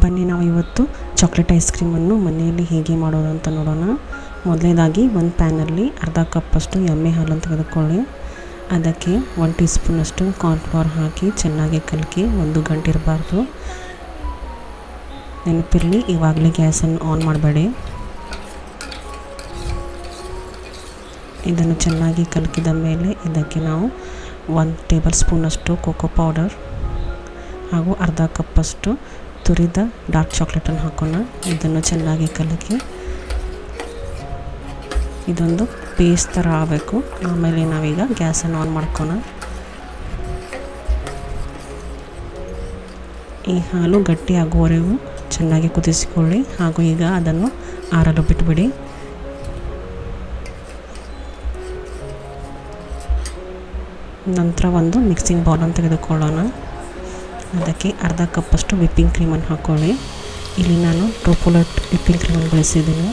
ಬನ್ನಿ ನಾವು ಇವತ್ತು ಚಾಕ್ಲೇಟ್ ಐಸ್ ಕ್ರೀಮನ್ನು ಮನೆಯಲ್ಲಿ ಹೇಗೆ ಮಾಡೋದು ಅಂತ ನೋಡೋಣ. ಮೊದಲನೇದಾಗಿ ಒಂದು ಪ್ಯಾನಲ್ಲಿ ಅರ್ಧ ಕಪ್ಪಷ್ಟು ಎಮ್ಮೆ ಹಾಲನ್ನು ತೆಗೆದುಕೊಳ್ಳಿ. ಅದಕ್ಕೆ ಒನ್ ಟೀ ಸ್ಪೂನಷ್ಟು ಕಾರ್ನ್ಫ್ಲವರ್ ಹಾಕಿ ಚೆನ್ನಾಗಿ ಕಲಕಿ ಒಂದು ಗಂಟೆ ಇರಬಾರ್ದು. ನೆನಪಿರಲಿ, ಇವಾಗಲೇ ಗ್ಯಾಸನ್ನು ಆನ್ ಮಾಡಬೇಡಿ. ಇದನ್ನು ಚೆನ್ನಾಗಿ ಕಲಕಿದ ಮೇಲೆ ಇದಕ್ಕೆ ನಾವು ಒಂದು ಟೇಬಲ್ ಸ್ಪೂನಷ್ಟು ಕೋಕೋ ಪೌಡರ್ ಹಾಗೂ ಅರ್ಧ ಕಪ್ಪಷ್ಟು ತುರಿದ ಡಾರ್ಕ್ ಚಾಕ್ಲೇಟನ್ನು ಹಾಕೋಣ. ಇದನ್ನು ಚೆನ್ನಾಗಿ ಕಲಕಿ. ಇದೊಂದು ಪೇಸ್ಟ್ ಥರ ಆಗಬೇಕು. ಆಮೇಲೆ ನಾವೀಗ ಗ್ಯಾಸನ್ನು ಆನ್ ಮಾಡ್ಕೋಣ. ಈ ಹಾಲು ಗಟ್ಟಿ ಚೆನ್ನಾಗಿ ಕುದಿಸಿಕೊಳ್ಳಿ. ಹಾಗೂ ಈಗ ಅದನ್ನು ಆರಲು ಬಿಟ್ಬಿಡಿ. ನಂತರ ಒಂದು ಮಿಕ್ಸಿಂಗ್ ಬೌಲನ್ನು ತೆಗೆದುಕೊಳ್ಳೋಣ. ಅದಕ್ಕೆ ಅರ್ಧ ಕಪ್ಪಷ್ಟು ವಿಪ್ಪಿಂಗ್ ಕ್ರೀಮನ್ನು ಹಾಕ್ಕೊಳ್ಳಿ ಇಲ್ಲಿ ನಾನು ಟೋಪೋಲಟ್ ವಿಪ್ಪಿಂಗ್ ಕ್ರೀಮನ್ನು ಬಳಸಿದ್ದೀನಿ.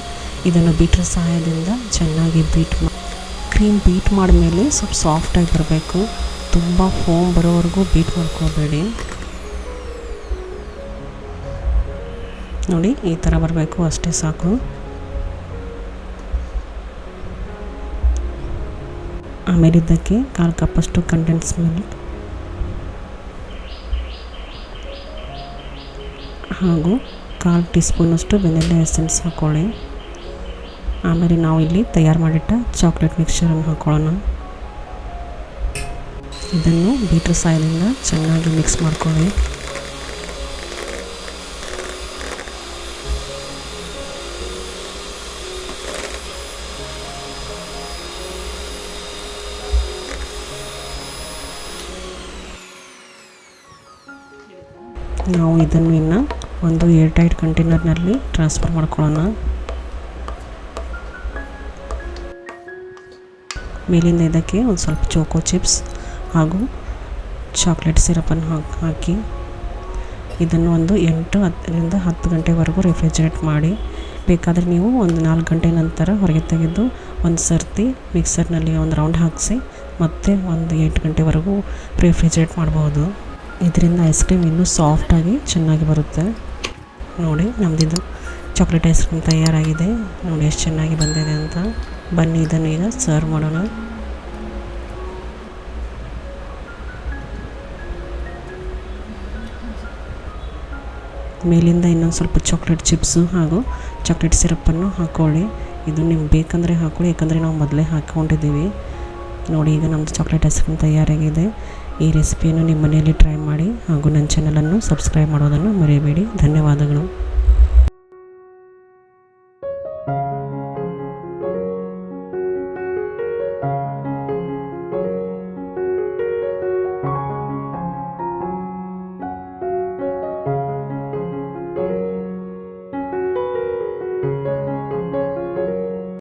ಇದನ್ನು ಬೀಟ್ರ್ ಸಹಾಯದಿಂದ ಚೆನ್ನಾಗಿ ಬೀಟ್ ಕ್ರೀಮ್ ಬೀಟ್ ಮಾಡಿದ್ಮೇಲೆ ಸ್ವಲ್ಪ ಸಾಫ್ಟಾಗಿ ಬರಬೇಕು. ತುಂಬ ಫೋಮ್ ಬರೋವರೆಗೂ ಬೀಟ್ ಮಾಡ್ಕೋಬೇಡಿ. ನೋಡಿ, ಈ ಥರ ಬರಬೇಕು, ಅಷ್ಟೇ ಸಾಕು. ಆಮೇಲೆ ಇದಕ್ಕೆ ಕಾಲು ಕಪ್ಪಷ್ಟು ಕಂಡೆನ್ಸ್ ಮಿಲ್ಕ್ ಹಾಗೂ ಕಾಲು ಟೀ ಸ್ಪೂನಷ್ಟು ವೆನಿಲ್ಲ ಎಸೆನ್ಸ್ ಹಾಕ್ಕೊಳ್ಳಿ ಆಮೇಲೆ ನಾವು ಇಲ್ಲಿ ತಯಾರು ಮಾಡಿಟ್ಟ ಚಾಕ್ಲೇಟ್ ಮಿಕ್ಸ್ಚರನ್ನು ಹಾಕ್ಕೊಳ್ಳೋಣ ಇದನ್ನು ಬೀಟ್ರ್ ಸಾಯಲಿಂದ ಚೆನ್ನಾಗಿ ಮಿಕ್ಸ್ ಮಾಡ್ಕೊಳ್ಳಿ. ನಾವು ಇದನ್ನು ಇನ್ನು ಒಂದು ಏರ್ ಟೈಟ್ ಕಂಟೈನರ್ನಲ್ಲಿ ಟ್ರಾನ್ಸ್ಫರ್ ಮಾಡ್ಕೊಳ್ಳೋಣ. ಮೇಲಿಂದ ಇದಕ್ಕೆ ಒಂದು ಸ್ವಲ್ಪ ಚೋಕೋ ಚಿಪ್ಸ್ ಹಾಗೂ ಚಾಕ್ಲೇಟ್ ಸಿರಪನ್ನು ಹಾಕಿ ಹಾಕಿ ಇದನ್ನು ಒಂದು ಎಂಟು ಹತ್ತರಿಂದ ಹತ್ತು ಗಂಟೆವರೆಗೂ ರೆಫ್ರಿಜರೇಟ್ ಮಾಡಿ. ಬೇಕಾದರೆ ನೀವು ಒಂದು ನಾಲ್ಕು ಗಂಟೆ ನಂತರ ಹೊರಗೆ ತೆಗೆದು ಒಂದು ಸರ್ತಿ ಮಿಕ್ಸರ್ನಲ್ಲಿ ಒಂದು ರೌಂಡ್ ಹಾಕಿಸಿ ಮತ್ತೆ ಒಂದು ಎಂಟು ಗಂಟೆವರೆಗೂ ರೆಫ್ರಿಜರೇಟ್ ಮಾಡ್ಬೋದು. ಇದರಿಂದ ಐಸ್ ಕ್ರೀಮ್ ಇನ್ನೂ ಸಾಫ್ಟಾಗಿ ಚೆನ್ನಾಗಿ ಬರುತ್ತೆ. ನೋಡಿ ನಮ್ಮದಿದು ಚಾಕ್ಲೇಟ್ ಐಸ್ ಕ್ರೀಮ್ ತಯಾರಾಗಿದೆ. ನೋಡಿ ಎಷ್ಟು ಚೆನ್ನಾಗಿ ಬಂದಿದೆ ಅಂತ. ಬನ್ನಿ ಇದನ್ನು ಈಗ ಸರ್ವ್ ಮಾಡೋಣ. ಮೇಲಿಂದ ಇನ್ನೊಂದು ಸ್ವಲ್ಪ ಚಾಕ್ಲೇಟ್ ಚಿಪ್ಸು ಹಾಗೂ ಚಾಕ್ಲೇಟ್ ಸಿರಪ್ಪನ್ನು ಹಾಕ್ಕೊಳ್ಳಿ ಇದು ನಿಮ್ಗೆ ಬೇಕಂದರೆ ಹಾಕ್ಕೊಳ್ಳಿ ಯಾಕಂದರೆ ನಾವು ಮೊದಲೇ ಹಾಕ್ಕೊಂಡಿದ್ದೀವಿ ನೋಡಿ, ಈಗ ನಮ್ಮದು ಚಾಕ್ಲೇಟ್ ಐಸ್ ಕ್ರೀಮ್ ತಯಾರಾಗಿದೆ. ಈ ರೆಸಿಪಿಯನ್ನು ನಿಮ್ಮ ಮನೆಯಲ್ಲಿ ಟ್ರೈ ಮಾಡಿ ಹಾಗೂ ನನ್ನ ಚಾನಲನ್ನು ಸಬ್ಸ್ಕ್ರೈಬ್ ಮಾಡೋದನ್ನು ಮರೆಯಬೇಡಿ. ಧನ್ಯವಾದಗಳು.